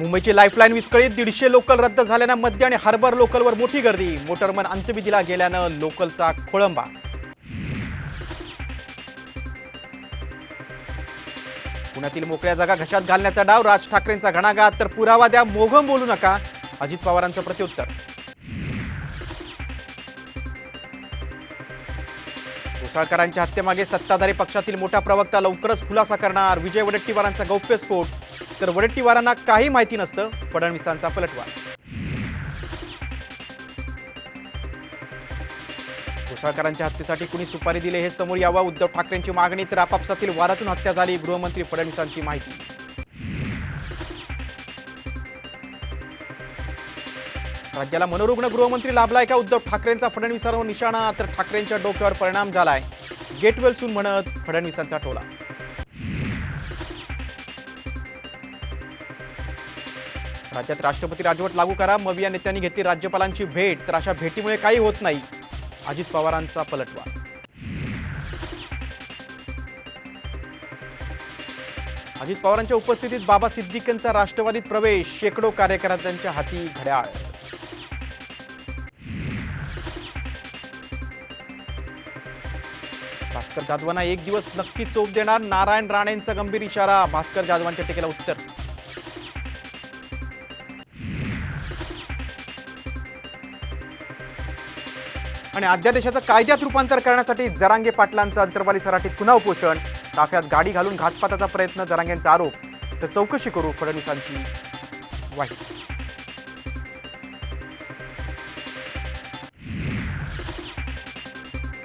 मुंबईची लाईफलाईन विस्कळीत दीडशे लोकल रद्द झाल्यानं मध्य आणि हार्बर लोकलवर मोठी गर्दी. मोटरमन अंत्यविधीला गेल्यानं लोकलचा खोळंबा. पुण्यातील मोकळ्या जागा घशात घालण्याचा डाव राज ठाकरेंचा घणाघात. तर पुरावा द्या मोघम बोलू नका. अजित पवारांचं प्रत्युत्तर. घोसाळकरांच्या हत्येमागे सत्ताधारी पक्षातील मोठा प्रवक्ता लवकरच खुलासा करणार. विजय वडेट्टीवारांचा गौप्यस्फोट तर वडेट्टीवारांना काही माहिती नसतं फडणवीसांचा पलटवार. घोसाळकरांच्या हत्येसाठी कुणी सुपारी दिले हे समोर यावं. उद्धव ठाकरेंची मागणी तर आपापसातील वादातून हत्या झाली गृहमंत्री फडणवीसांची माहिती. राज्याला मनोरुग्ण गृहमंत्री लाभलाय का? उद्धव ठाकरेंचा फडणवीसांवर निशाणा तर ठाकरेंच्या डोक्यावर परिणाम झालाय. गेटवेलसून म्हणत फडणवीसांचा टोला. राज्यात राष्ट्रपती राजवट लागू करा. मविया नेत्यांनी घेतली राज्यपालांची भेट. तर अशा भेटीमुळे काही होत नाही. अजित पवारांचा पलटवार. अजित पवारांच्या उपस्थितीत बाबा सिद्दीकींचा राष्ट्रवादीत प्रवेश. शेकडो कार्यकर्त्यांच्या हाती घड्याळ. भास्कर जाधवांना एक दिवस नक्की चोप देणार. नारायण राणेंचा गंभीर इशारा. भास्कर जाधवांच्या टीकेला उत्तर. आणि अध्यादेशाचं कायद्यात रूपांतर करण्यासाठी जरांगे पाटलांचं अंतर्वाली सराटीत पुन्हा उपोषण. ताफ्यात गाडी घालून घातपाताचा प्रयत्न जरांगेंचा आरोप. तर चौकशी करू फडणवीसांची वाईट